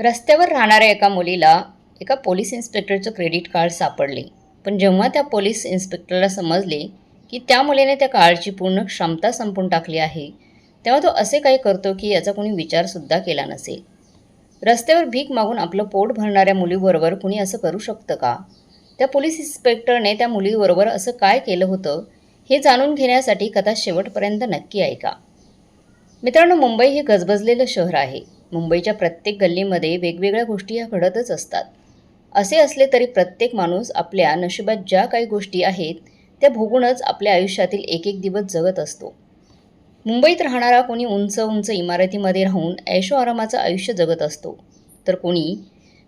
रस्त्यावर राहणाऱ्या एका मुलीला एका पोलीस इन्स्पेक्टरचं क्रेडिट कार्ड सापडले. पण जेव्हा त्या पोलीस इन्स्पेक्टरला समजले की त्या मुलीने त्या कार्डची पूर्ण क्षमता संपून टाकली आहे तेव्हा तो असे काही करतो की याचा कोणी विचारसुद्धा केला नसेल. रस्त्यावर भीक मागून आपलं पोट भरणाऱ्या मुलीबरोबर कुणी असं करू शकतं का? त्या पोलीस इन्स्पेक्टरने त्या मुलीबरोबर असं काय केलं होतं हे जाणून घेण्यासाठी कथा शेवटपर्यंत नक्की ऐका. मित्रांनो मुंबई हे गजबजलेलं शहर आहे. मुंबईच्या प्रत्येक गल्लीमध्ये वेगवेगळ्या गोष्टी ह्या घडतच असतात. असे असले तरी प्रत्येक माणूस आपल्या नशिबात ज्या काही गोष्टी आहेत त्या भोगूनच आपल्या आयुष्यातील एक एक दिवस जगत असतो. मुंबईत राहणारा कोणी उंच उंच इमारतीमध्ये राहून ऐशो आरामाचं आयुष्य जगत असतो. तर कोणी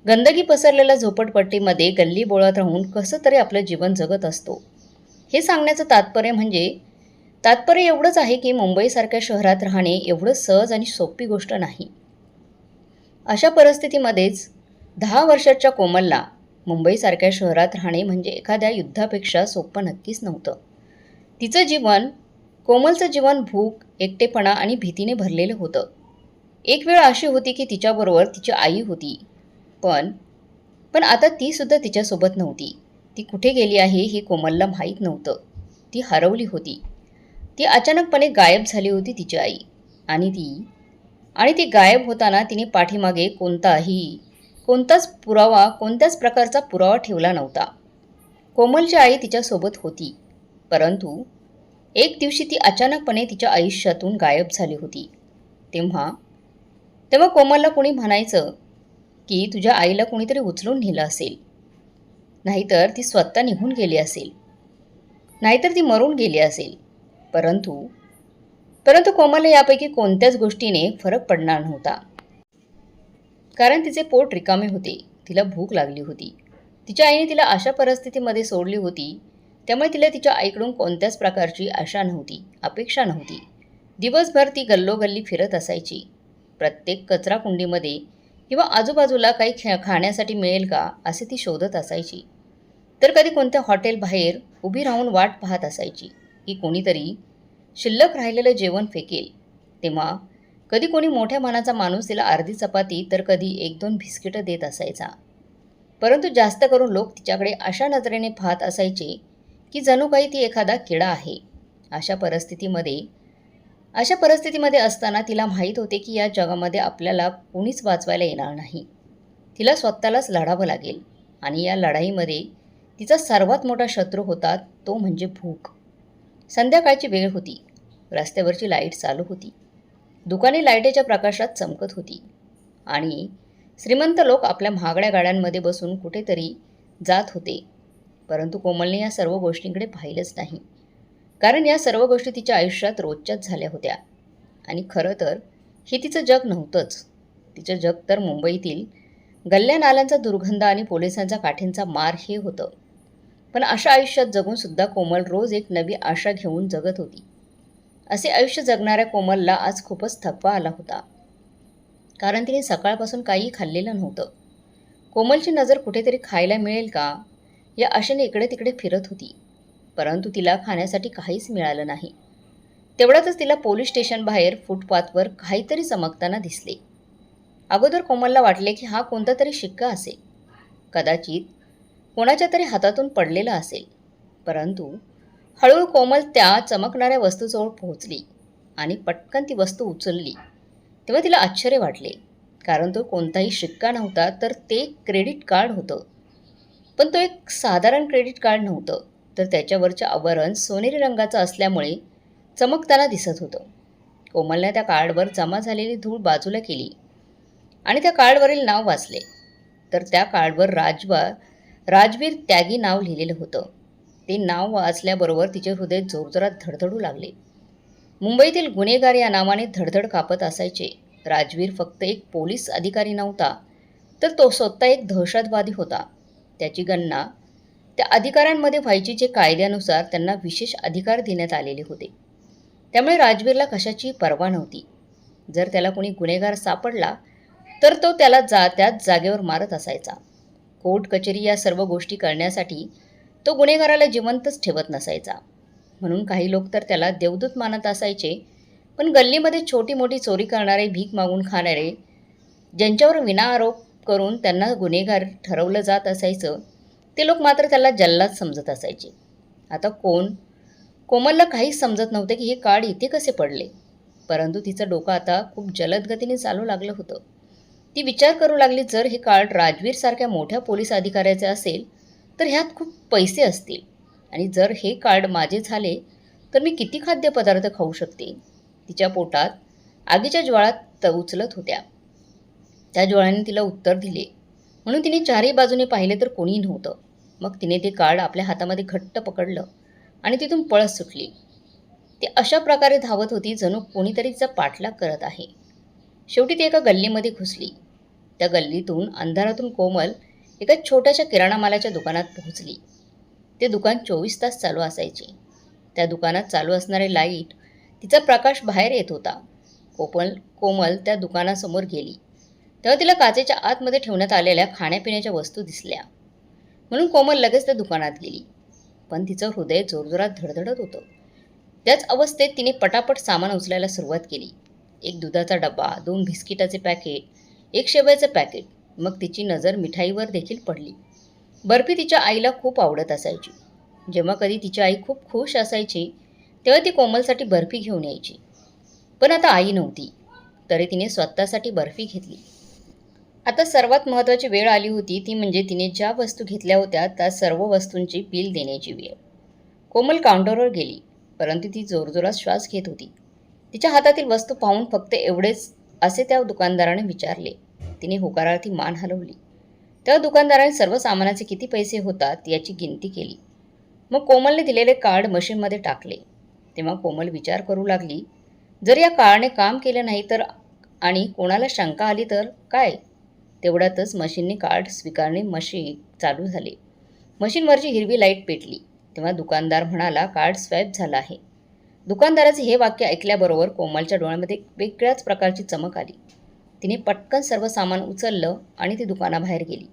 गंदगी पसरलेल्या झोपडपट्टीमध्ये गल्ली बोळात राहून कसं तरी आपलं जीवन जगत असतो. हे सांगण्याचं तात्पर्य म्हणजे तात्पर्य एवढंच आहे की मुंबईसारख्या शहरात राहणे एवढं सहज आणि सोपी गोष्ट नाही. अशा परिस्थितीमध्येच दहा वर्षाच्या कोमलला मुंबईसारख्या शहरात राहणे म्हणजे एखाद्या युद्धापेक्षा सोपं नक्कीच नव्हतं. तिचं जीवन कोमलचं जीवन भूक एकटेपणा आणि भीतीने भरलेलं होतं. एक वेळ अशी होती की तिच्याबरोबर तिची आई होती. पण पण आता तीसुद्धा तिच्यासोबत नव्हती. ती कुठे गेली आहे हे कोमलला माहीत नव्हतं. ती हरवली होती. ती अचानकपणे गायब झाली होती तिची आई. आणि ती आणि ती गायब होताना तिने पाठीमागे कोणताही कोणताच पुरावा कोणत्याच प्रकारचा पुरावा ठेवला नव्हता. कोमलची आई तिच्यासोबत होती. परंतु एक दिवशी ती अचानकपणे तिच्या आयुष्यातून गायब झाली होती. तेव्हा तेव्हा कोमलला कोणी म्हणायचं की तुझ्या आईला कोणीतरी उचलून नेलं असेल. नाहीतर ती स्वतः निघून गेली असेल. नाहीतर ती मरून गेली असेल. परंतु परंतु कोमलला यापैकी कोणत्याच गोष्टीने फरक पडणार नव्हता. कारण तिचे पोट रिकामे होते. तिला भूक लागली होती. तिच्या आईने तिला अशा परिस्थितीमध्ये सोडली होती. त्यामुळे तिला तिच्या आईकडून कोणत्याच प्रकारची आशा नव्हती अपेक्षा नव्हती. दिवसभर ती गल्लोगल्ली फिरत असायची. प्रत्येक कचरा कुंडीमध्ये किंवा आजूबाजूला काही खे खाण्यासाठी मिळेल का असे ती शोधत असायची. तर कधी कोणत्या हॉटेल बाहेर उभी राहून वाट पाहत असायची की कोणीतरी शिल्लक राहिलेलं जेवण फेकेल. तेव्हा कधी कोणी मोठ्या मनाचा माणूस तिला अर्धी चपाती तर कधी एक दोन बिस्किटं देत असायचा. परंतु जास्त करून लोक तिच्याकडे अशा नजरेने पाहत असायचे की जणू काही ती एखादा किडा आहे. अशा परिस्थितीमध्ये अशा परिस्थितीमध्ये असताना तिला माहीत होते की या जगामध्ये आपल्याला कोणीच वाचवायला येणार नाही. तिला स्वतःलाच लढावं लागेल आणि या लढाईमध्ये तिचा सर्वात मोठा शत्रू होता तो म्हणजे भूक. संध्याकाळची वेळ होती. रस्त्यावरची लाइट चालू होती. दुकाने लाईटेच्या प्रकाशात चमकत होती. आणि श्रीमंत लोक आपल्या महागड्या गाड्यांमध्ये बसून कुठेतरी जात होते. परंतु कोमलने या सर्व गोष्टींकडे पाहिलंच नाही. कारण या सर्व गोष्टी तिच्या आयुष्यात रोजच्याच झाल्या होत्या. आणि खरं तर हे तिचं जग नव्हतंच. तिचं जग तर मुंबईतील गल्ल्या नाल्यांचा दुर्गंध आणि पोलिसांचा काठींचा मार हे होतं. पण अशा आयुष्यात जगूनसुद्धा कोमल रोज एक नवी आशा घेऊन जगत होती. असे आयुष्य जगणाऱ्या कोमलला आज खूपच थकवा आला होता. कारण तिने सकाळपासून काही खाल्लेलं नव्हतं. कोमलची नजर कुठेतरी खायला मिळेल का? या आशेने इकडे तिकडे फिरत होती. परंतु तिला खाण्यासाठी काहीच मिळालं नाही. तेवढ्यातच तिला पोलीस स्टेशनबाहेर फुटपाथवर काहीतरी चमकताना दिसले. अगोदर कोमलला वाटले की हा कोणता तरी शिक्का असेल. कदाचित कोणाच्या तरी हातातून पडलेला असेल. परंतु हळूहळू कोमल त्या चमकणाऱ्या वस्तूजवळ पोहोचली आणि पटकन ती वस्तू उचलली. तेव्हा तिला आश्चर्य वाटले कारण तो कोणताही शिक्का नव्हता तर ते क्रेडिट कार्ड होतं. पण तो एक साधारण क्रेडिट कार्ड नव्हतं तर त्याच्यावरचं आवरण सोनेरी रंगाचं असल्यामुळे चमकताना दिसत होतं. कोमलने त्या कार्डवर जमा झालेली धूळ बाजूला केली आणि त्या कार्डवरील नाव वाचले. तर त्या कार्डवर राजवा राजवीर त्यागी नाव लिहिलेलं होतं. ते नाव वाचल्याबरोबर तिचे हृदय जोरजोरात धडधडू लागले. मुंबईतील गुन्हेगार या नावाने धडधड कापत असायचे. राजवीर फक्त एक पोलीस अधिकारी नव्हता तर तो स्वतः एक दहशतवादी होता. त्याची गणना त्या अधिकाऱ्यांमध्ये व्हायची जे कायद्यानुसार त्यांना विशेष अधिकार देण्यात आलेले होते. त्यामुळे राजवीरला कशाची पर्वा नव्हती. जर त्याला कोणी गुन्हेगार सापडला तर तो त्याला जा त्याच जागेवर मारत असायचा. कोर्ट कचेरी या सर्व गोष्टी करण्यासाठी तो गुन्हेगाराला जिवंतच ठेवत नसायचा. म्हणून काही लोक तर त्याला देवदूत मानत असायचे पण गल्लीमध्ये छोटी मोठी चोरी करणारे भीक मागून खाणारे ज्यांच्यावर विनाआरोप करून त्यांना गुन्हेगार ठरवलं जात असायचं ते लोक मात्र त्याला जल्लाद समजत असायचे. आता कोण? कोमलला काहीच समजत नव्हते की हे काळ इथे कसे पडले. परंतु तिचं डोकं आता खूप जलद गतीने चालू लागलं होतं. ती विचार करू लागली जर हे कार्ड राजवीरसारख्या मोठ्या पोलीस अधिकाऱ्याचे असेल तर ह्यात खूप पैसे असतील. आणि जर हे कार्ड माझे झाले तर मी किती खाद्यपदार्थ खाऊ शकते? तिच्या पोटात आगीच्या ज्वाळात त उचलत होत्या. त्या ज्वाळाने तिला उत्तर दिले. म्हणून तिने चारही बाजूने पाहिले तर कोणीही नव्हतं. मग तिने ते कार्ड आपल्या हातामध्ये घट्ट पकडलं आणि तिथून पळत सुटली. ती अशा प्रकारे धावत होती जणू कोणीतरी तिचा पाठलाग करत आहे. शेवटी ती एका गल्लीमध्ये घुसली. त्या गल्लीतून अंधारातून कोमल एका छोट्याशा किराणा मालाच्या दुकानात पोहोचली. ते दुकान चोवीस तास चालू असायचे. त्या दुकानात चालू असणारे लाइट तिचा प्रकाश बाहेर येत होता. कोमल कोमल त्या दुकानासमोर गेली. तेव्हा तिला काचेच्या आतमध्ये ठेवण्यात आलेल्या खाण्यापिण्याच्या वस्तू दिसल्या. म्हणून कोमल लगेच त्या दुकानात गेली. पण तिचं हृदय जोरजोरात धडधडत होतं. त्याच अवस्थेत तिने पटापट सामान उचलायला सुरुवात केली. एक दुधाचा डबा दोन बिस्किटाचे पॅकेट एक शेवयाचं पॅकेट. मग तिची नजर मिठाईवर देखील पडली. बर्फी तिच्या आईला खूप आवडत असायची. जेव्हा कधी तिची आई खूप खुश असायची तेव्हा ती कोमलसाठी बर्फी घेऊन यायची. पण आता आई नव्हती तरी तिने स्वतःसाठी बर्फी घेतली. आता सर्वात महत्त्वाची वेळ आली होती ती म्हणजे तिने ज्या वस्तू घेतल्या होत्या त्या सर्व वस्तूंची बिल देण्याची वेळ. कोमल काउंटरवर गेली परंतु ती जोरजोरात श्वास घेत होती. तिच्या हातातील वस्तू पाहून फक्त एवढेच असे त्या दुकानदाराने विचारले. तिने होकारार्थी मान हलवली. त्या दुकानदाराने सर्व सामानाचे किती पैसे होतात याची गिनती केली. मग कोमलने दिलेले कार्ड मशीनमध्ये टाकले. तेव्हा कोमल विचार करू लागली जर या कार्डने काम केलं नाही तर आणि कोणाला शंका आली तर काय? तेवढ्यातच मशीनने कार्ड स्वीकारणे मशीन चालू झाले. मशीनवरची हिरवी लाइट पेटली. तेव्हा दुकानदार म्हणाला कार्ड स्वॅप झाला आहे. दुकानदाराचे हे वाक्य ऐकल्याबरोबर कोमलच्या डोळ्यामध्ये वेगळ्याच प्रकारची चमक आली. तिने पटकन सर्व सामान उचललं आणि ती दुकानाबाहेर गेली.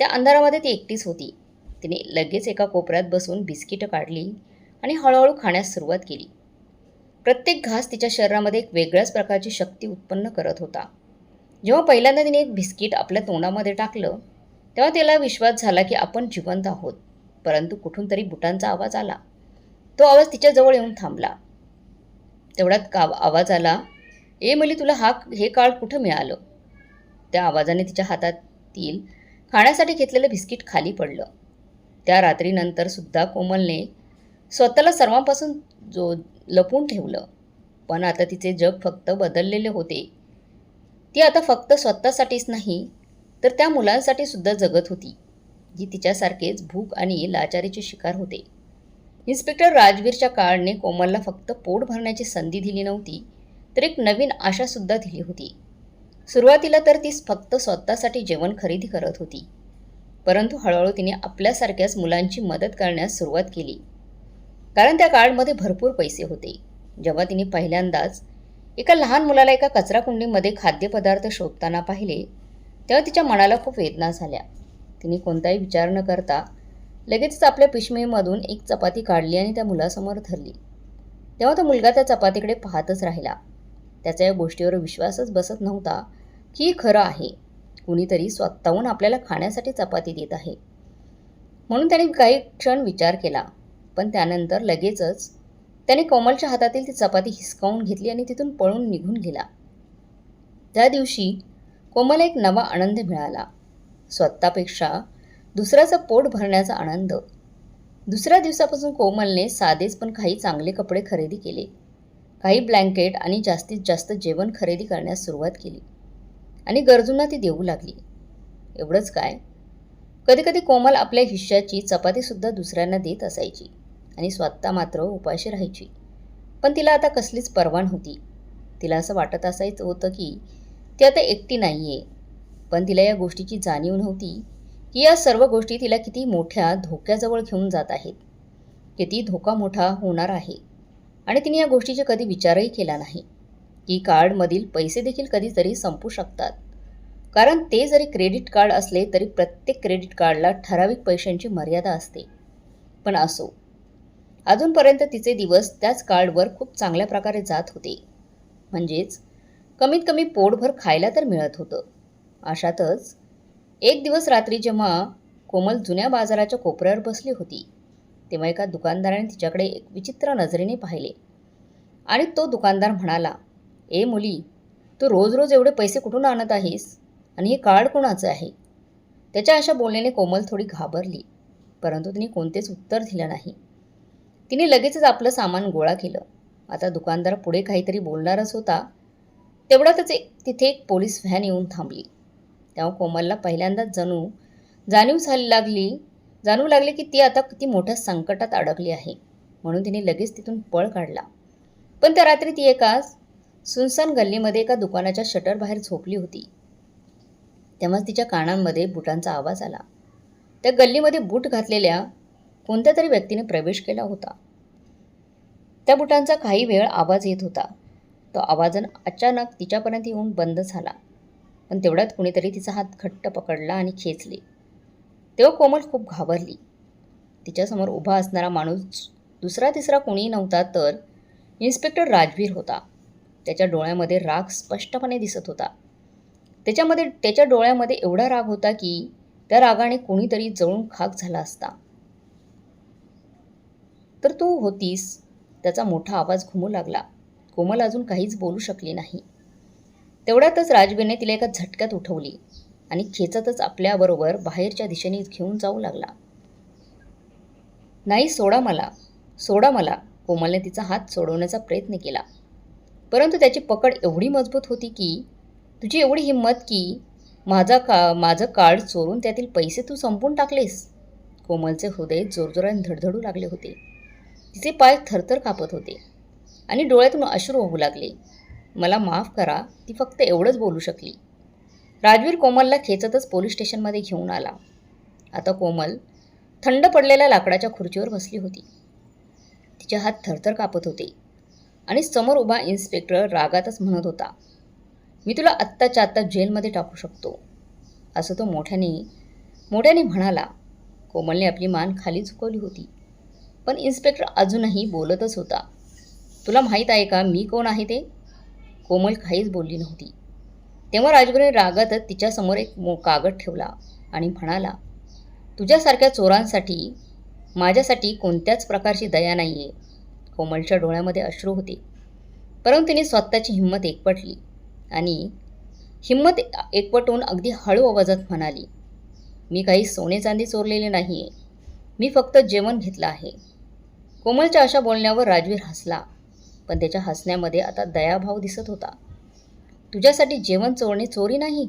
त्या अंधारामध्ये ती एकटीच होती. तिने लगेच एका कोपऱ्यात बसून बिस्किटं काढली आणि हळूहळू खाण्यास सुरुवात केली. प्रत्येक घास तिच्या शरीरामध्ये एक वेगळ्याच प्रकारची शक्ती उत्पन्न करत होता. जेव्हा पहिल्यांदा तिने एक बिस्किट आपल्या तोंडामध्ये टाकलं तेव्हा तिला विश्वास झाला की आपण जिवंत आहोत परंतु कुठून तरी बुटांचा आवाज आला. तो आवाज तिच्याजवळ येऊन थांबला. तेवढ्यात का आवाज आला? ए मुली तुला हा हे काळ कुठं मिळालं? त्या आवाजाने तिच्या हातातील खाण्यासाठी घेतलेलं बिस्किट खाली पडलं. त्या रात्रीनंतर सुद्धा कोमलने स्वतःला सर्वांपासून जो लपून ठेवलं. पण आता तिचे जग फक्त बदललेले होते. ती आता फक्त स्वतःसाठीच नाही तर त्या मुलांसाठी सुद्धा जगत होती जी तिच्यासारखेच भूक आणि लाचारीचे शिकार होते. इन्स्पेक्टर राजवीरच्या काळने कोमलला फक्त पोट भरण्याची संधी दिली नव्हती तर एक नवीन आशासुद्धा दिली होती. सुरुवातीला तर ती फक्त स्वतःसाठी जेवण खरेदी करत होती. परंतु हळूहळू तिने आपल्यासारख्याच मुलांची मदत करण्यास सुरुवात केली. कारण त्या कार्डमध्ये भरपूर पैसे होते. जेव्हा तिने पहिल्यांदाच एका लहान मुलाला एका कचराकुंडीमध्ये खाद्यपदार्थ शोधताना पाहिले तेव्हा तिच्या मनाला खूप वेदना झाल्या. तिने कोणताही विचार न करता लगेचच आपल्या पिशवीमधून एक चपाती काढली आणि त्या मुलासमोर धरली. तेव्हा तो मुलगा त्या चपातीकडे पाहतच राहिला. त्याचा या गोष्टीवर विश्वासच बसत नव्हता की खरं आहे. कुणीतरी स्वतःहून आपल्याला खाण्यासाठी चपाती देत आहे. म्हणून त्याने काही क्षण विचार केला. पण त्यानंतर लगेचच त्याने कोमलच्या हातातील ती चपाती हिसकावून घेतली आणि तिथून पळून निघून गेला. त्या दिवशी कोमलला एक नवा आनंद मिळाला. स्वतःपेक्षा दुसऱ्याचं पोट भरण्याचा आनंद. दुसऱ्या दिवसापासून कोमलने साधेच पण काही चांगले कपडे खरेदी केले. काही ब्लँकेट आणि जास्तीत जास्त जेवण खरेदी करण्यास सुरुवात केली. आणि गरजूंना ती देऊ लागली. एवढंच काय? कधीकधी कोमल आपल्या हिश्श्याची चपातीसुद्धा दुसऱ्यांना देत असायची आणि स्वतः मात्र उपाशी राहायची. पण तिला आता कसलीच पर्वा होती. तिला असं वाटत असायचं होतं की ती आता एकटी नाही आहे पण तिला या गोष्टीची जाणीव नव्हती की या सर्व गोष्टी तिला किती मोठ्या धोक्याजवळ घेऊन जात आहेत. किती धोका मोठा होणार आहे. आणि तिने या गोष्टीचा कधी विचारही केला नाही. की कार्डमधील पैसे देखील कधीतरी संपू शकतात. कारण ते जरी क्रेडिट कार्ड असले तरी प्रत्येक क्रेडिट कार्डला ठराविक पैशांची मर्यादा असते. पण असो अजूनपर्यंत तिचे दिवस त्याच कार्डवर खूप चांगल्या प्रकारे जात होते. म्हणजेच कमीत कमी पोटभर खायला तर मिळत होतं. अशातच एक दिवस रात्री जेव्हा कोमल जुन्या बाजाराच्या कोपऱ्यावर बसली होती तेव्हा एका दुकानदाराने तिच्याकडे एक विचित्र नजरेने पाहिले. आणि तो दुकानदार म्हणाला ए मुली तू रोज रोज एवढे पैसे कुठून आणत आहेस? आणि हे कार्ड कोणाचं आहे? त्याच्या अशा बोलण्याने कोमल थोडी घाबरली परंतु तिने कोणतेच उत्तर दिलं नाही. तिने लगेचच आपलं सामान गोळा केलं. आता दुकानदार पुढे काहीतरी बोलणारच होता. तेवढ्यातच एक तिथे एक पोलीस व्हॅन येऊन थांबली. तेव्हा कोमलला पहिल्यांदाच जणू जाणीव झाली लागली जाणवू लागले की ती आता किती मोठ्या संकटात अडकली आहे. म्हणून तिने लगेच तिथून पळ काढला. पण त्या रात्री ती एका सुनसान गल्लीमध्ये एका दुकानाच्या शटर बाहेर झोपली होती. तेव्हाच तिच्या कानांमध्ये बुटांचा आवाज आला. त्या गल्लीमध्ये बूट घातलेल्या कोणत्या तरी व्यक्तीने प्रवेश केला होता. त्या बुटांचा काही वेळ आवाज येत होता. तो आवाजन अचानक तिच्यापर्यंत येऊन बंद झाला. पण तेवढ्यात कुणीतरी तिचा हात घट्ट पकडला आणि खेचले. तेव्हा कोमल खूप घाबरली. तिच्यासमोर उभा असणारा माणूस दुसरा तिसरा कोणी नव्हता तर इन्स्पेक्टर राजवीर होता. त्याच्या डोळ्यामध्ये राग स्पष्टपणे दिसत होता. त्याच्यामध्ये त्याच्या डोळ्यामध्ये एवढा राग होता की त्या रागाने कोणीतरी जळून खाक झाला असता. तर तू होतीस त्याचा मोठा आवाज घुमू लागला. कोमल अजून काहीच बोलू शकली नाही. तेवढ्यातच राजवीरने तिला एका झटक्यात उठवली. आणि खेचतच आपल्याबरोबर बाहेरच्या दिशेने घेऊन जाऊ लागला. नाही सोडा मला. सोडा मला कोमलने तिचा हात सोडवण्याचा प्रयत्न केला. परंतु त्याची पकड एवढी मजबूत होती की तुझी एवढी हिंमत की माझा का माझं कार्ड चोरून त्यातील पैसे तू संपून टाकलेस. कोमलचे हृदय जोरजोराने धडधडू लागले होते. तिचे पाय थरथर कापत होते आणि डोळ्यातून अश्रू वाहू लागले. मला माफ करा ती फक्त एवढंच बोलू शकली. राजवीर कोमलला खेचतच पोलीस स्टेशनमध्ये घेऊन आला. आता कोमल थंड पडलेल्या लाकडाच्या खुर्चीवर बसली होती. तिचे हात थरथर कापत होते आणि समोर उभा इन्स्पेक्टर रागातच म्हणत होता मी तुला आत्ताच्या आत्ता जेलमध्ये टाकू शकतो. असं तो मोठ्याने मोठ्याने म्हणाला. कोमलने आपली मान खाली झुकवली होती. पण इन्स्पेक्टर अजूनही बोलतच होता तुला माहीत आहे का मी कोण आहे ते? कोमल काहीच बोलली नव्हती. तेव्हा राजगुरूने रागातच तिच्यासमोर एक मो कागद ठेवला आणि म्हणाला तुझ्यासारख्या चोरांसाठी माझ्यासाठी कोणत्याच प्रकारची दया नाही आहे कोमलच्या डोळ्यामध्ये अश्रू होते. परंतु तिने स्वतःची हिंमत एकपटली आणि हिंमत एकपटून अगदी हळू आवाजात म्हणाली मी काही सोने चांदी चोरलेले नाही आहे मी फक्त जेवण घेतलं आहे. कोमलच्या अशा बोलण्यावर राजवीर हसला पण त्याच्या हसण्यामध्ये आता दयाभाव दिसत होता. तुझ्यासाठी जेवण चोरणे चोरी नाही.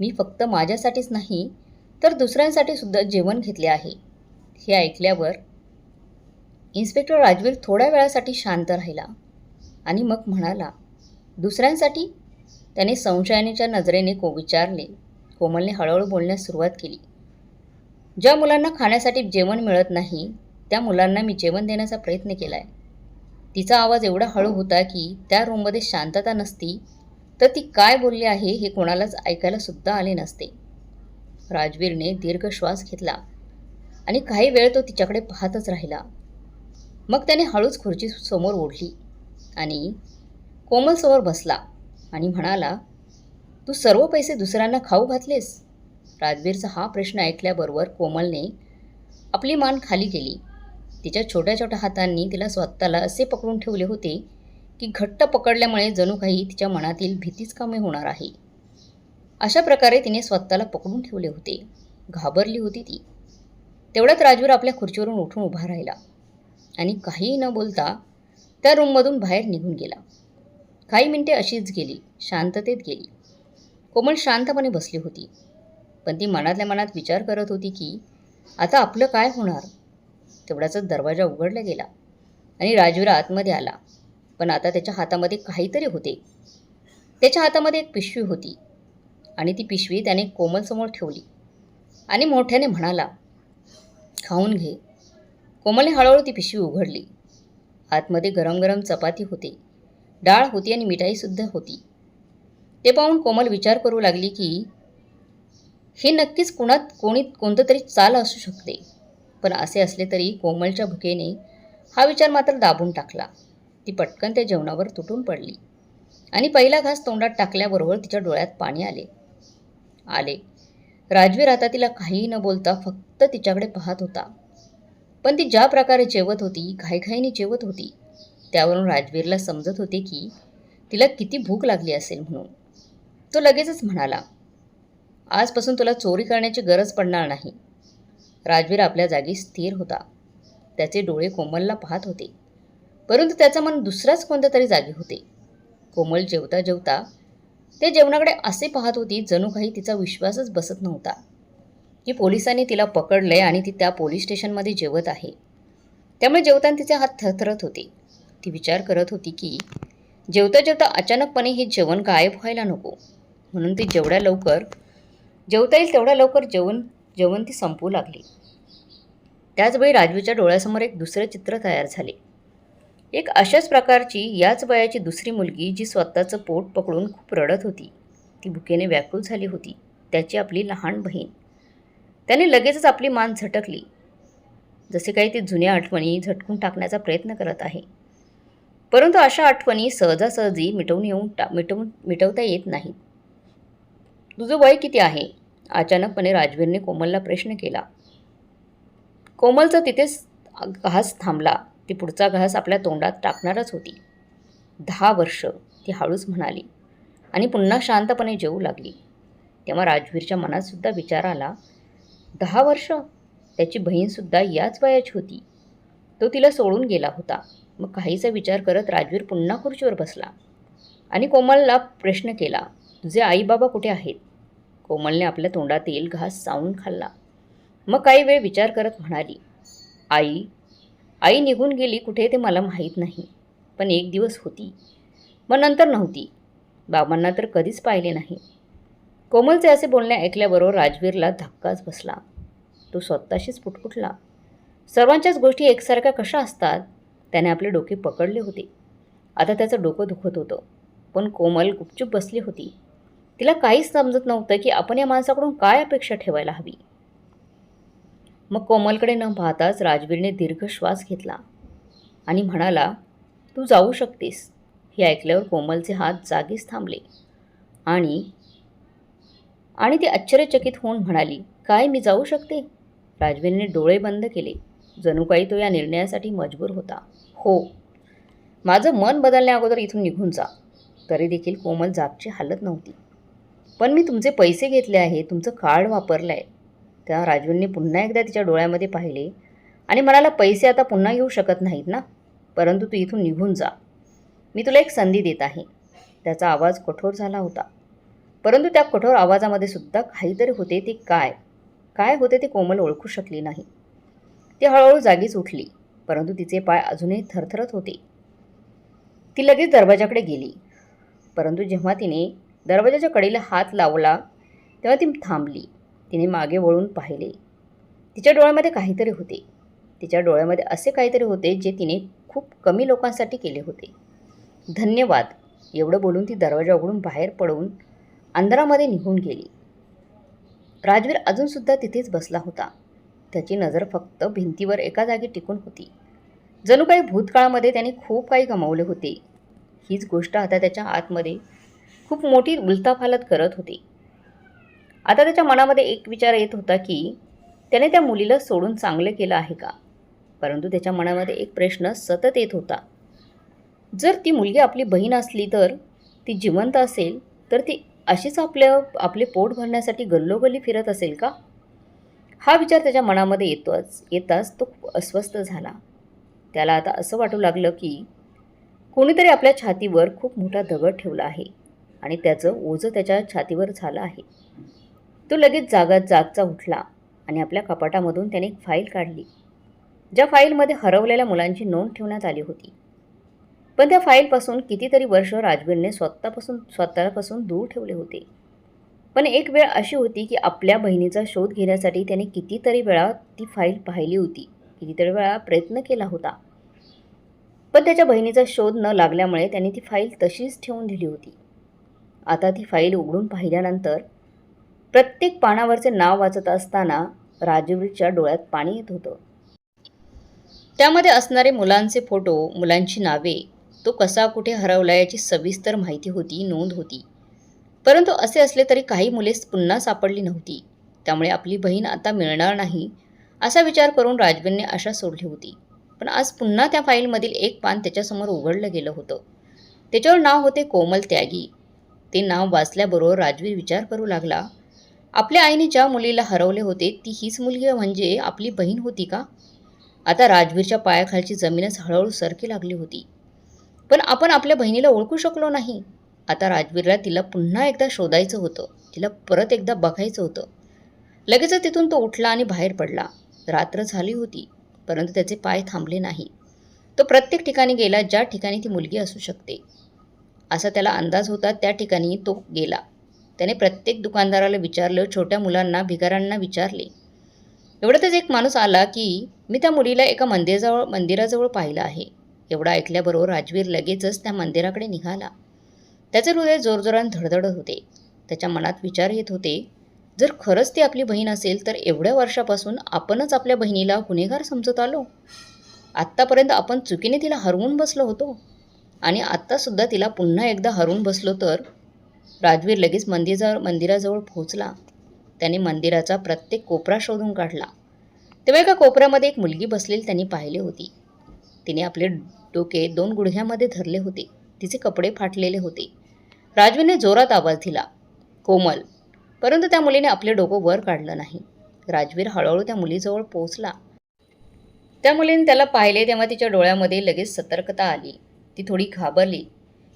मी फक्त माझ्यासाठीच नाही तर दुसऱ्यांसाठी सुद्धा जेवण घेतले आहे. हे ऐकल्यावर इन्स्पेक्टर राजवीर थोड्या वेळासाठी शांत राहिला आणि मग म्हणाला दुसऱ्यांसाठी? त्याने संशयानेच्या नजरेने को विचारले. कोमलने हळूहळू बोलण्यास सुरुवात केली. ज्या मुलांना खाण्यासाठी जेवण मिळत नाही त्या मुलांना मी जेवण देण्याचा प्रयत्न केला आहे तिचा आवाज एवढा हळू होता की त्या रूममध्ये शांतता नसती तर ती काय बोलली आहे हे कोणालाच ऐकायला सुद्धा आले नसते. राजवीरने दीर्घ श्वास घेतला आणि काही वेळ तो तिच्याकडे पाहतच राहिला. मग त्याने हळूच खुर्ची समोर ओढली आणि कोमलसमोर बसला आणि म्हणाला तू सर्व पैसे दुसऱ्यांना खाऊ घातलेस? राजवीरचा हा प्रश्न ऐकल्याबरोबर कोमलने आपली मान खाली केली. तिच्या छोट्या छोट्या हातांनी तिला स्वतःला असे पकडून ठेवले होते की घट्ट पकडल्यामुळे जणू काही तिच्या मनातील भीतीच कमी होणार आहे. अशा प्रकारे तिने स्वतःला पकडून ठेवले होते. घाबरली होती ती. तेवढ्यात राजवीर आपल्या खुर्चीवरून उठून उभा राहिला. आणि काहीही न बोलता त्या रूममधून बाहेर निघून गेला. काही मिनिटे अशीच गेली शांततेत गेली. कोमल शांतपणे बसली होती. पण ती मनातल्या मनात विचार करत होती की आता आपलं काय होणार? तेवढ्याचाच दरवाजा उघडला गेला आणि राजवीर आतमध्ये आला. पण आता त्याच्या हातामध्ये काहीतरी होते. त्याच्या हातामध्ये एक पिशवी होती आणि ती पिशवी त्याने कोमलसमोर ठेवली आणि मोठ्याने म्हणाला खाऊन घे. कोमलने हळूहळू ती पिशवी उघडली. आतमध्ये गरम गरम चपाती होते डाळ होती आणि मिठाईसुद्धा होती. ते पाहून कोमल विचार करू लागली की हे नक्कीच कुणात कोणी कोणतं तरी चाल असू शकते. पण असे असले तरी कोमलच्या भुकेने हा विचार मात्र दाबून टाकला. ती पटकन त्या जेवणावर तुटून पडली. आणि पहिला घास तोंडात टाकल्याबरोबर तिच्या डोळ्यात पाणी आले. आले. राजवीर आता तिला काहीही न बोलता फक्त तिच्याकडे पाहत होता. पण ती ज्या प्रकारे जेवत होती घाईघाईने जेवत होती त्यावरून राजवीरला समजत होते की तिला किती भूक लागली असेल म्हणून. तो लगेचच म्हणाला आजपासून तुला चोरी करण्याची गरज पडणार नाही. राजवीर आपल्या जागी स्थिर होता. त्याचे डोळे कोमलला पाहत होते. परंतु त्याचं मन दुसऱ्याच कोणत्या तरी जागी होते. कोमल जेवता जेवता ते जेवणाकडे असे पाहत होती जणू काही तिचा विश्वासच बसत नव्हता. की पोलिसांनी तिला पकडले आणि ती त्या पोलीस स्टेशनमध्ये जेवत आहे. त्यामुळे जेवताना तिचे हात थरथरत होते. ती विचार करत होती की जेवता जेवता अचानकपणे हे जेवण गायब व्हायला नको. म्हणून ती जेवढ्या लवकर जेवता येईल तेवढ्या लवकर जेवण जेवण ती संपू लागली. त्याचवेळी राजवीच्या डोळ्यासमोर एक दुसरे चित्र तयार झाले. एक अशाच प्रकारची याच वयाची दुसरी मुलगी जी स्वतःचं पोट पकडून खूप रडत होती. ती भुकेने व्याकुळ झाली होती. त्याची आपली लहान बहीण. त्याने लगेचच आपली मान झटकली. जसे काही ती जुन्या आठवणी झटकून टाकण्याचा प्रयत्न करत आहे. परंतु अशा आठवणी सहजासहजी मिटवून येऊन टा मिटवून मिटवता येत नाहीत. तुझं वय किती आहे? अचानकपणे राजवीरने कोमलला प्रश्न केला. कोमलचा तिथेच घास थांबला. ती पुढचा घास आपल्या तोंडात टाकणारच होती. दहा वर्ष ती हळूच म्हणाली आणि पुन्हा शांतपणे जेवू लागली. तेव्हा राजवीरच्या मनातसुद्धा विचार आला दहा वर्ष? त्याची बहीणसुद्धा याच वयाची होती. तो तिला सोडून गेला होता. मग काहीचा विचार करत राजवीर पुन्हा खुर्चीवर बसला आणि कोमलला प्रश्न केला तुझे आई बाबा कुठे आहेत? कोमलने आपल्या तोंडातील घास चावून खाल्ला. मग काही वेळ विचार करत म्हणाली आई आई निघून गेली कुठे ते मला माहीत नाही. पण एक दिवस होती. मग नंतर नव्हती. बाबांना तर कधीच पाहिले नाही. कोमलचे असे बोलणे ऐकल्याबरोबर राजवीरला धक्काच बसला. तो स्वतःशीच पुटपुटला. सर्वांच्याच गोष्टी एकसारख्या कशा असतात? त्याने आपले डोके पकडले होते. आता त्याचं डोकं दुखत होतं. पण कोमल गुपचूप बसली होती. तिला काहीच समजत नव्हतं की आपण या माणसाकडून काय अपेक्षा ठेवायला हवी. मग कोमलकडे न पाहताच राजवीरने दीर्घ श्वास घेतला आणि म्हणाला तू जाऊ शकतेस. हे ऐकल्यावर कोमलचे हात जागीच थांबले आणि आणि ती आश्चर्यचकित होऊन म्हणाली काय मी जाऊ शकते? राजवीरने डोळे बंद केले. जणू काही तो या निर्णयासाठी मजबूर होता. हो माझं मन बदलण्या अगोदर इथून निघून जा. तरी देखील कोमल जागची हालत नव्हती. पण मी तुमचे पैसे घेतले आहे तुमचं कार्ड वापरलं आहे तेव्हा राजूंनी पुन्हा एकदा तिच्या डोळ्यामध्ये पाहिले. आणि म्हणाला पैसे आता पुन्हा येऊ शकत नाहीत ना? परंतु तू इथून निघून जा. मी तुला एक संधी देत आहे. त्याचा आवाज कठोर झाला होता. परंतु त्या कठोर आवाजामध्ये सुद्धा काहीतरी होते ते काय? काय होते ते कोमल ओळखू शकली नाही. ती हळूहळू जागीच उठली परंतु तिचे पाय अजूनही थरथरत होते. ती लगेच दरवाजाकडे गेली. परंतु जेव्हा तिने दरवाजाच्या कडेला हात लावला तेव्हा ती थांबली. तिने मागे वळून पाहिले. तिच्या डोळ्यामध्ये काहीतरी होते. तिच्या डोळ्यामध्ये असे काहीतरी होते जे तिने खूप कमी लोकांसाठी केले होते. धन्यवाद. एवढं बोलून ती दरवाजा उघडून बाहेर पडून अंधारामध्ये निघून गेली. राजवीर अजूनसुद्धा तिथेच बसला होता. त्याची नजर फक्त भिंतीवर एका जागी टिकून होती. जणू काही भूतकाळामध्ये त्याने खूप काही गमावले होते. हीच गोष्ट आता त्याच्या आतमध्ये खूप मोठी उलताफालत करत होती. आता त्याच्या मनामध्ये एक विचार येत होता की त्याने त्या मुलीला सोडून चांगलं केलं आहे का? परंतु त्याच्या मनामध्ये एक प्रश्न सतत येत होता. जर ती मुलगी आपली बहीण असली तर ती जिवंत असेल तर ती अशीच आपल्या आपले पोट भरण्यासाठी गल्लोगल्ली फिरत असेल का? हा विचार त्याच्या मनामध्ये येतोच येताच तो खूप अस्वस्थ झाला. त्याला आता असं वाटू लागलं की कोणीतरी आपल्या छातीवर खूप मोठा दगड ठेवला आहे आणि त्याचं ओझं त्याच्या छातीवर झालं आहे. तो लगेच जागा जागचा उठला आणि आपल्या कपाटामधून त्याने एक फाईल काढली. ज्या फाईलमध्ये हरवलेल्या मुलांची नोंद ठेवण्यात आली होती. पण त्या फाईलपासून कितीतरी वर्ष राजवीरने स्वतःपासून स्वतःपासून दूर ठेवले होते. पण एक वेळ अशी होती की आपल्या बहिणीचा शोध घेण्यासाठी त्याने कितीतरी वेळा ती फाईल पाहिली होती. कितीतरी वेळा प्रयत्न केला होता. पण त्याच्या बहिणीचा शोध न लागल्यामुळे त्याने ती फाईल तशीच ठेवून दिली होती. आता ती फाईल उघडून पाहिल्यानंतर प्रत्येक पानावरचे नाव वाचत असताना राजवीरच्या डोळ्यात पाणी येत होतं. त्यामध्ये असणारे मुलांचे फोटो मुलांची नावे तो कसा कुठे हरवला याची सविस्तर माहिती होती नोंद होती. परंतु असे असले तरी काही मुले पुन्हा सापडली नव्हती. त्यामुळे आपली बहीण आता मिळणार नाही असा विचार करून राजवीरने आशा सोडली होती. पण आज पुन्हा त्या फाईलमधील एक पान त्याच्यासमोर उघडलं गेलं होतं. त्याच्यावर नाव होते कोमल त्यागी. ते नाव वाचल्याबरोबर राजवीर विचार करू लागला आपल्या आईने ज्या मुलीला हरवले होते. ती हीच मुलगी म्हणजे आपली बहीण होती का? आता राजवीरच्या पायाखालची जमीनच हळूहळू सरकी लागली होती. पण आपण आपल्या बहिणीला ओळखू शकलो नाही. आता राजवीरला तिला पुन्हा एकदा शोधायचं होतं. तिला परत एकदा बघायचं होतं. लगेचच तिथून तो उठला आणि बाहेर पडला. रात्र झाली होती परंतु त्याचे पाय थांबले नाही. तो प्रत्येक ठिकाणी गेला ज्या ठिकाणी ती मुलगी असू शकते. असा त्याला अंदाज होता त्या ठिकाणी तो गेला. त्याने प्रत्येक दुकानदाराला विचारलं छोट्या मुलांना भिकारांना विचारले. एवढ्यातच एक माणूस आला की मी त्या मुलीला एका मंदिराजवळ मंदिराजवळ पाहिलं आहे. एवढं ऐकल्याबरोबर राजवीर लगेचच त्या मंदिराकडे निघाला. त्याचे हृदय जोरजोरात धडधडत होते. त्याच्या मनात विचार येत होते जर खरंच ती आपली बहीण असेल तर एवढ्या वर्षापासून आपणच आपल्या बहिणीला गुन्हेगार समजत आलो. आत्तापर्यंत आपण चुकीने तिला हरवून बसलो होतो आणि आत्तासुद्धा तिला पुन्हा एकदा हरवून बसलो तर राजवीर लगेच मंदिराजवळ मंदिराजवळ पोहोचला. त्याने मंदिराचा प्रत्येक कोपरा शोधून काढला. तेव्हा एका कोपऱ्यामध्ये एक मुलगी बसलेली त्यांनी पाहिली होती. तिने आपले डोके दोन गुडघ्यामध्ये धरले होते. तिचे कपडे फाटलेले होते. राजवीरने जोरात आवाज दिला. कोमल. परंतु त्या मुलीने आपले डोकं वर काढलं नाही. राजवीर हळूहळू त्या मुलीजवळ पोहोचला. त्या मुलीने त्याला पाहिले तेव्हा तिच्या डोळ्यामध्ये लगेच सतर्कता आली. ती थोडी घाबरली.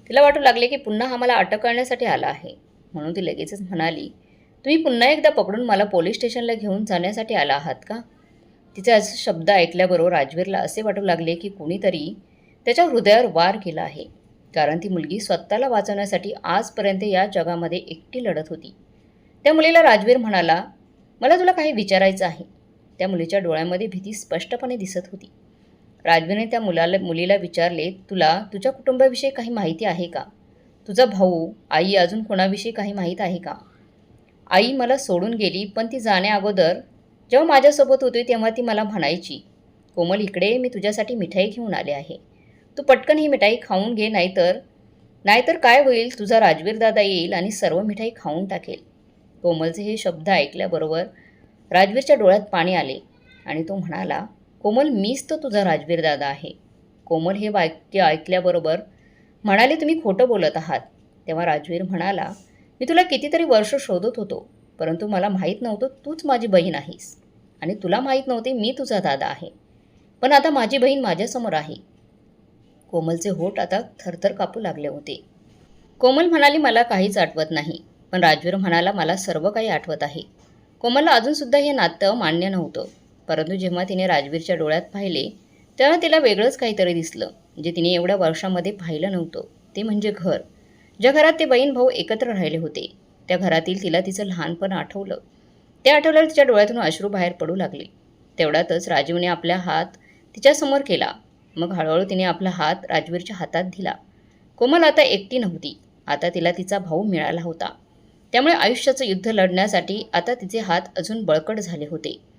तिला वाटू लागले की पुन्हा हा मला अटक करण्यासाठी आला आहे. म्हणून ती लगेचच म्हणाली तुम्ही पुन्हा एकदा पकडून मला पोलीस स्टेशनला घेऊन जाण्यासाठी आला आहात का? तिचा शब्द ऐकल्याबरोबर राजवीरला असे वाटू लागले की कुणीतरी त्याच्या हृदयावर वार केला आहे कारण ती मुलगी स्वतःला वाचवण्यासाठी आजपर्यंत या जगामध्ये एकटी लढत होती. त्या मुलीला राजवीर म्हणाला मला तुला काही विचारायचं आहे. त्या मुलीच्या डोळ्यामध्ये भीती स्पष्टपणे दिसत होती. राजवीरने त्या मुलाला मुलीला विचारले तुला तुझ्या कुटुंबाविषयी काही माहिती आहे का? तुझा भाऊ आई अजून कोणाविषयी काही माहीत आहे का? आई मला सोडून गेली पण ती जाण्याअगोदर जेव्हा माझ्यासोबत होती तेव्हा ती मला म्हणायची कोमल इकडे मी तुझ्यासाठी मिठाई घेऊन आले आहे. तू पटकन ही मिठाई खाऊन घे नाहीतर नाहीतर काय होईल? तुझा राजवीर दादा येईल आणि सर्व मिठाई खाऊन टाकेल कोमलचे हे शब्द ऐकल्याबरोबर राजवीरच्या डोळ्यात पाणी आले आणि तो म्हणाला कोमल मीच तर तुझा राजवीर दादा आहे. कोमल हे वाक्य ऐकल्याबरोबर म्हणाले तुम्ही खोटं बोलत आहात. तेव्हा राजवीर म्हणाला मी तुला कितीतरी वर्ष शोधत होतो परंतु मला माहीत नव्हतं तूच माझी बहीण आहेस. आणि तुला माहीत नव्हते मी तुझा दादा आहे. पण आता माझी बहीण माझ्यासमोर आहे. कोमलचे होठ आता थरथर कापू लागले होते. कोमल म्हणाली मला काहीच आठवत नाही. पण राजवीर म्हणाला मला सर्व काही आठवत आहे. कोमलला अजूनसुद्धा हे नातं मान्य नव्हतं. परंतु जेव्हा तिने राजवीरच्या डोळ्यात पाहिले तेव्हा तिला वेगळंच काहीतरी दिसलं जे तिने एवढ्या वर्षामध्ये पाहिलं नव्हतं. ते म्हणजे घर. ज्या घरात ते बहीण भाऊ एकत्र राहिले होते त्या घरातील तिला तिचं लहानपण आठवलं. ते आठवल्यावर तिच्या डोळ्यातून अश्रू बाहेर पडू लागले. तेवढ्यातच राजीवने आपला हात तिच्यासमोर केला. मग हळूहळू तिने आपला हात राजवीरच्या हातात दिला. कोमल आता एकटी नव्हती. आता तिला तिचा भाऊ मिळाला होता. त्यामुळे आयुष्याचं युद्ध लढण्यासाठी आता तिचे हात अजून बळकट झाले होते.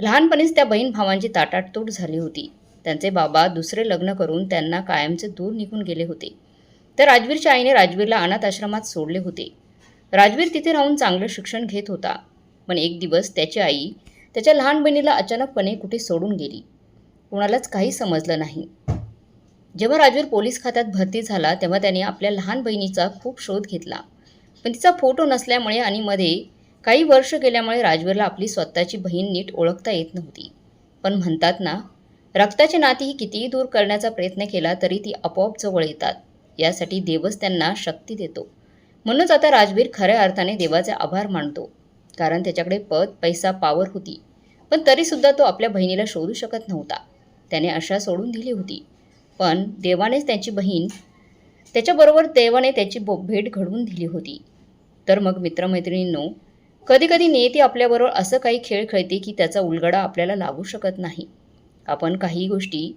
लहानपणीच त्या बहीण भावांची ताटाटतूट झाली होती. त्यांचे बाबा दुसरे लग्न करून त्यांना कायमचे दूर निघून गेले होते. तर राजवीरच्या आईने राजवीरला अनाथ आश्रमात सोडले होते. राजवीर तिथे राहून चांगलं शिक्षण घेत होता. पण एक दिवस त्याची आई त्याच्या लहान बहिणीला अचानकपणे कुठे सोडून गेली. कोणालाच काही समजलं नाही. जेव्हा राजवीर पोलीस खात्यात भरती झाला तेव्हा त्याने आपल्या लहान बहिणीचा खूप शोध घेतला. पण तिचा फोटो नसल्यामुळे आणि मध्ये काही वर्ष गेल्यामुळे राजवीरला आपली स्वतःची बहीण नीट ओळखता येत नव्हती. पण म्हणतात ना रक्ताची नाती ही कितीही दूर करण्याचा प्रयत्न केला तरी ती आपोआप जवळ येतात. यासाठी देवच त्यांना शक्ती देतो. म्हणूनच आता राजवीर खऱ्या अर्थाने देवाचे आभार मानतो. कारण त्याच्याकडे पद पैसा पावर होती. पण तरीसुद्धा तो आपल्या बहिणीला शोधू शकत नव्हता. त्याने आशा सोडून दिली होती. पण देवानेच त्याची बहीण त्याच्याबरोबर देवाने त्याची बो भेट घडवून दिली होती. तर मग मित्रमैत्रिणींनो कधीकधी नियती आपल्याबरोबर असं काही खेळ खेळते की त्याचा उलगडा आपल्याला लागू शकत नाही. आपण काही गोष्टी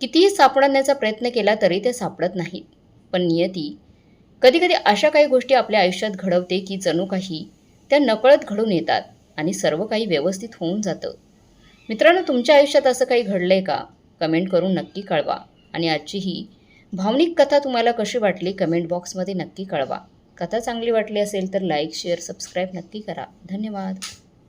कितीही सापडण्याचा प्रयत्न केला तरी ते सापडत नाहीत. पण नियती कधीकधी अशा काही गोष्टी आपल्या आयुष्यात घडवते की जणू काही त्या नकळत घडून येतात आणि सर्व काही व्यवस्थित होऊन जातं. मित्रांनो तुमच्या आयुष्यात असं काही घडलं आहे का? कमेंट करून नक्की कळवा. आणि आजची ही भावनिक कथा तुम्हाला कशी वाटली? कमेंट बॉक्समध्ये नक्की कळवा. कथा चांगली वाटली असेल तर लाईक शेअर सबस्क्राईब नक्की करा. धन्यवाद.